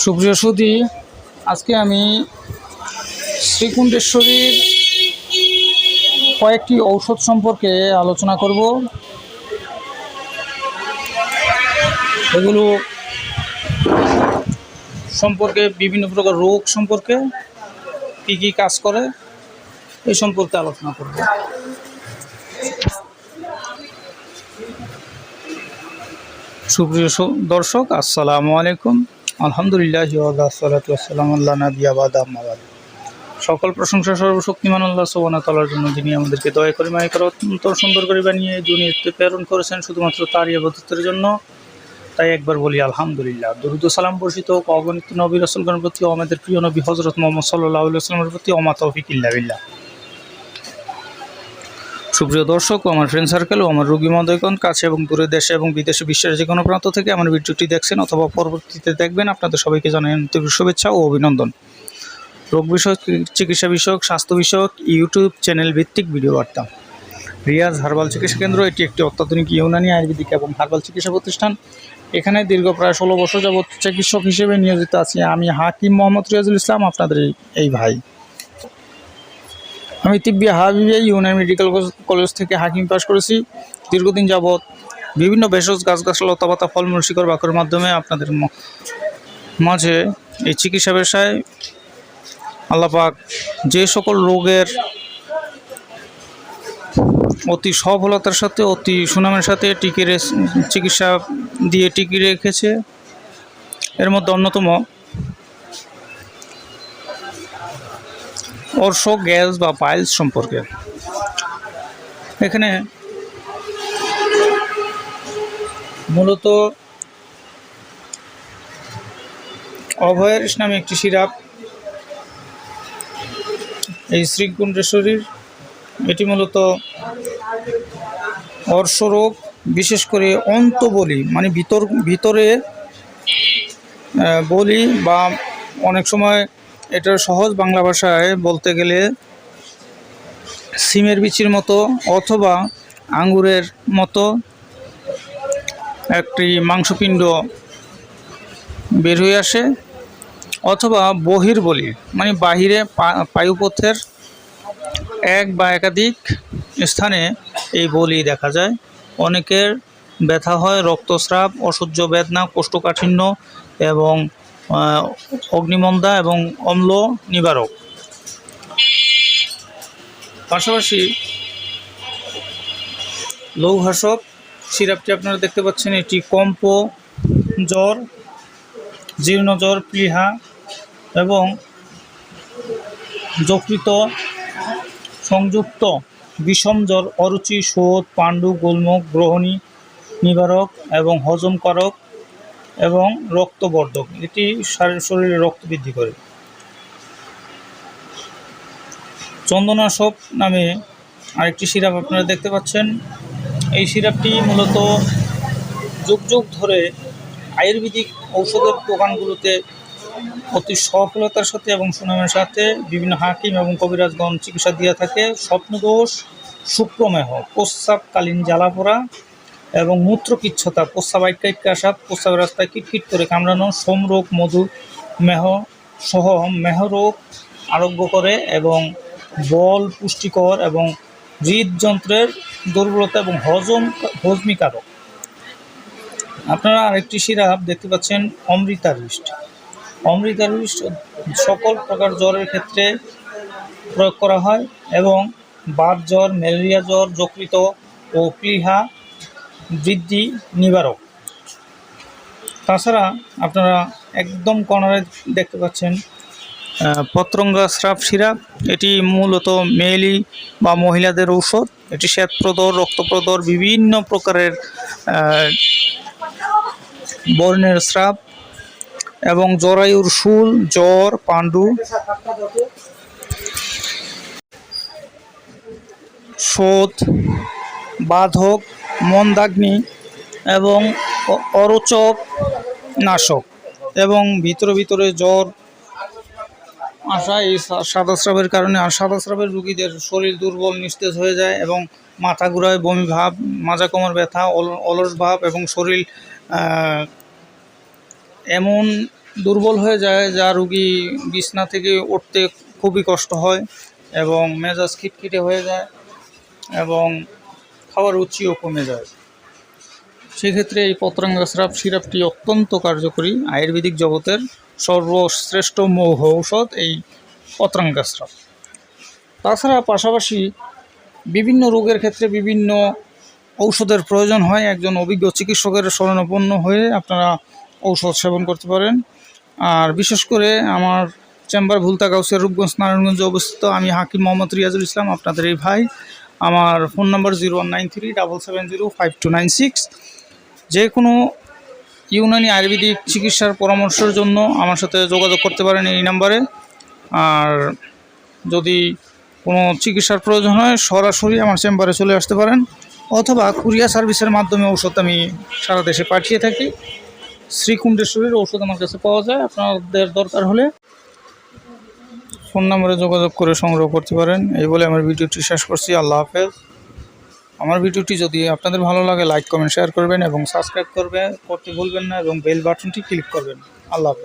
সুপ্রিয় সুধী, আজকে আমি শ্রীকুণ্ডেশ্বরীর কয়েকটি ঔষধ সম্পর্কে আলোচনা করব। এগুলো সম্পর্কে বিভিন্ন প্রকার রোগ সম্পর্কে কী কী কাজ করে এই সম্পর্কে আলোচনা করব। সুপ্রিয় দর্শক, আসসালামু আলাইকুম। আলহামদুলিল্লাহ সকল প্রশংসা সর্বশক্তিমান আল্লাহ সোবানা তালার জন্য, যিনি আমাদেরকে দয়া করে মায় করে অত্যন্ত সুন্দর করে বানিয়ে দুনিয়াতে প্রেরণ করেছেন শুধুমাত্র তারই আবদ্ধতের জন্য। তাই একবার বলি, আলহামদুলিল্লাহ। দরুদ সালাম বর্ষিত অগণিত নবী, রসুলগণের প্রতি আমাদের প্রিয় নবী হজরত মোহাম্মদ সাল্লাহ সাল্লামের প্রতি অমা তৌফিক সুপ্রিয় দর্শক আমার ফ্রেন্ড সার্কেল ও আমার রোগী মহোদয়গণ, কাছে এবং দূরে দেশে এবং বিদেশে বিশ্বের যে কোনো প্রান্ত থেকে আমার ভিডিওটি দেখছেন অথবা পরবর্তীতে দেখবেন, আপনাদের সবাইকে জানাই আন্তরিক শুভেচ্ছা ও অভিনন্দন। রোগ বিষয়ক, চিকিৎসা বিষয়ক, স্বাস্থ্য বিষয়ক, ইউটিউব চ্যানেল ভিত্তিক ভিডিও বার্তা। রিয়াজ হার্বাল চিকিৎসা কেন্দ্র, এটি একটি অত্যাধুনিক ইউনানি আয়ুর্বেদিক এবং হার্বাল চিকিৎসা প্রতিষ্ঠান। এখানে দীর্ঘ প্রায় ষোলো বছর যাবৎ চিকিৎসক হিসেবে নিয়োজিত আছি আমি হাকিম মোহাম্মদ রিয়াজুল ইসলাম, আপনাদের এই ভাই। আমি তিব্বি হাবিবিয়া ইউনানি মেডিকেল কলেজ থেকে হাকিম পাশ করেছি। দীর্ঘদিন যাবৎ বিভিন্ন ভেষজ, গাছগাছলা, লতাপাতা, ফলমূল, শিকড় বাকরের মাধ্যমে আপনাদের মাঝে এই চিকিৎসা পেশায় আল্লাপাক যে সকল রোগের অতি সফলতার সাথে, অতি সুনামের সাথে টিকে চিকিৎসা দিয়ে টিকে রেখেছে। এর মধ্যে অন্যতম অর্শ গ্যাস বা পাইলস সম্পর্কে। এখানে মূলত অভয়ের নামে একটি সিরাপ। এই শ্রীকুণ্ডেশ্বরীর এটি মূলত অর্শরোগ, বিশেষ করে অন্তবলি মানে ভিতর ভিতরে বলি বা অনেক সময় এটার সহজ বাংলা ভাষায় বলতে গেলে সিমের বিচির মতো অথবা আঙ্গুরের মতো একটি মাংসপিণ্ড বের হয়ে আসে অথবা বহির বলি মানে বাহিরে পায়ুপথের এক বা একাধিক স্থানে এই বলি দেখা যায়। অনেকের ব্যথা হয়, রক্তস্রাব, অসহ্য বেদনা, কোষ্ঠকাঠিন্য এবং অগ্নিমন্দা এবং অম্ল নিবারক। পাশাপাশি লৌহাসক সিরাপটি আপনারা দেখতে পাচ্ছেন, এটি কম্প, জ্বর, জীর্ণ জ্বর প্লীহা এবং যকৃত সংযুক্ত বিষম জ্বর, অরুচি, শোধ, পাণ্ডু গোলমুখ গ্রহণী, নিবারক এবং হজমকারক এবং রক্তবর্ধক। এটি শারীর রক্ত বৃদ্ধি করে। চন্দনাশক নামে আরেকটি সিরাপ আপনারা দেখতে পাচ্ছেন। এই সিরাপটি মূলত যুগ যুগ ধরে আয়ুর্বেদিক ঔষধের দোকানগুলোতে অতি সফলতার সাথে এবং সুনামের সাথে বিভিন্ন হাকিম এবং কবিরাজগণ চিকিৎসা দিয়ে থাকে। স্বপ্নদোষ শুক্রমেহ প্রস্রাবকালীন জ্বালাপোড়া এবং মূত্রকিচ্ছতা প্রস্রাব আইকাইকা আসাদ প্রস্রাবের রাস্তায় কিটকিট করে কামড়ানো, সোমরোগ, মধু, মেহ সহ মেহরোগ আরোগ্য করে এবং বল পুষ্টিকর এবং হৃদযন্ত্রের দুর্বলতা এবং হজম, হজমিকারক। আপনারা আরেকটি সিরাপ দেখতে পাচ্ছেন, অমৃতা রিস্ট। অমৃতা রিস্ট সকল প্রকার জ্বরের ক্ষেত্রে প্রয়োগ করা হয় এবং বাত জ্বর, ম্যালেরিয়া জ্বর যকৃত ও প্লীহা বৃদ্ধি নিবারক। তাছাড়া আপনারা একদম কর্নারে দেখতে পাচ্ছেন পত্রঙ্গা স্রাব সিরাপ এটি মূলত মেয়েলি বা মহিলাদের ঔষধ। এটি শ্বেতপ্রদর, রক্তপ্রদর, বিভিন্ন প্রকারের বর্ণের স্রাব এবং জরায়ুর শুল, জ্বর, পাণ্ডু, শোধ, বাধক মন্দাগ্নি এবং অরোচক নাশক এবং ভিতরে ভিতরে জ্বর আসা এই সাদাস্রাবের কারণে আর সাদাস্রাবের রুগীদের শরীর দুর্বল, নিস্তেজ হয়ে যায় এবং মাথা ঘুরায়, বমি ভাব, মাজা কোমর ব্যথা, অল- অলস ভাব এবং শরীর এমন দুর্বল হয়ে যায় যা রুগী বিছনা থেকে উঠতে খুবই কষ্ট হয় এবং মেজাজ খিটখিটে হয়ে যায় এবং খাওয়ার রুচিও কমে যায়। সেক্ষেত্রে এই পত্রাঙ্গা সিরাপ সিরাপটি অত্যন্ত কার্যকরী আয়ুর্বেদিক জগতের সর্বশ্রেষ্ঠ মৌহ ঔষধ এই পত্রাঙ্গা সিরাপ তাছাড়া পাশাপাশি বিভিন্ন রোগের ক্ষেত্রে বিভিন্ন ঔষধের প্রয়োজন হয়। একজন অভিজ্ঞ চিকিৎসকের শরণাপন্ন হয়ে আপনারা ঔষধ সেবন করতে পারেন। আর বিশেষ করে আমার চেম্বার ভুলতা গাউসিয়া রূপগঞ্জ নারায়ণগঞ্জে অবস্থিত আমি হাকিম মোহাম্মদ রিয়াজুল ইসলাম, আপনাদের এই ভাই। আমার phone number zero one nine three double seven zero five two nine six. যে কোনো ইউনানি আয়ুর্বেদিক চিকিৎসার পরামর্শের জন্য আমার সাথে যোগাযোগ করতে পারেন এই নাম্বারে। আর যদি কোনো চিকিৎসার প্রয়োজন হয়, সরাসরি আমার চেম্বারে চলে আসতে পারেন। অথবা কুরিয়ার সার্ভিসের মাধ্যমে ঔষধ আমি সারা দেশে পাঠিয়ে থাকি। শ্রীকুণ্ডেশ্বরীর ঔষধ আমার কাছে পাওয়া যায়, আপনাদের দরকার হলে। ফোন নম্বরে যোগাযোগ করে সংগ্রহ করতে পারেন। এই বলে আমার ভিডিওটি শেষ করছি। আল্লাহ হাফেজ। আমার ভিডিওটি যদি আপনাদের ভালো লাগে, লাইক, কমেন্ট, শেয়ার করবেন এবং সাবস্ক্রাইব করবে, করতে ভুলবেন না এবং বেল বাটনটি ক্লিক করবেন। আল্লাহ হাফেজ।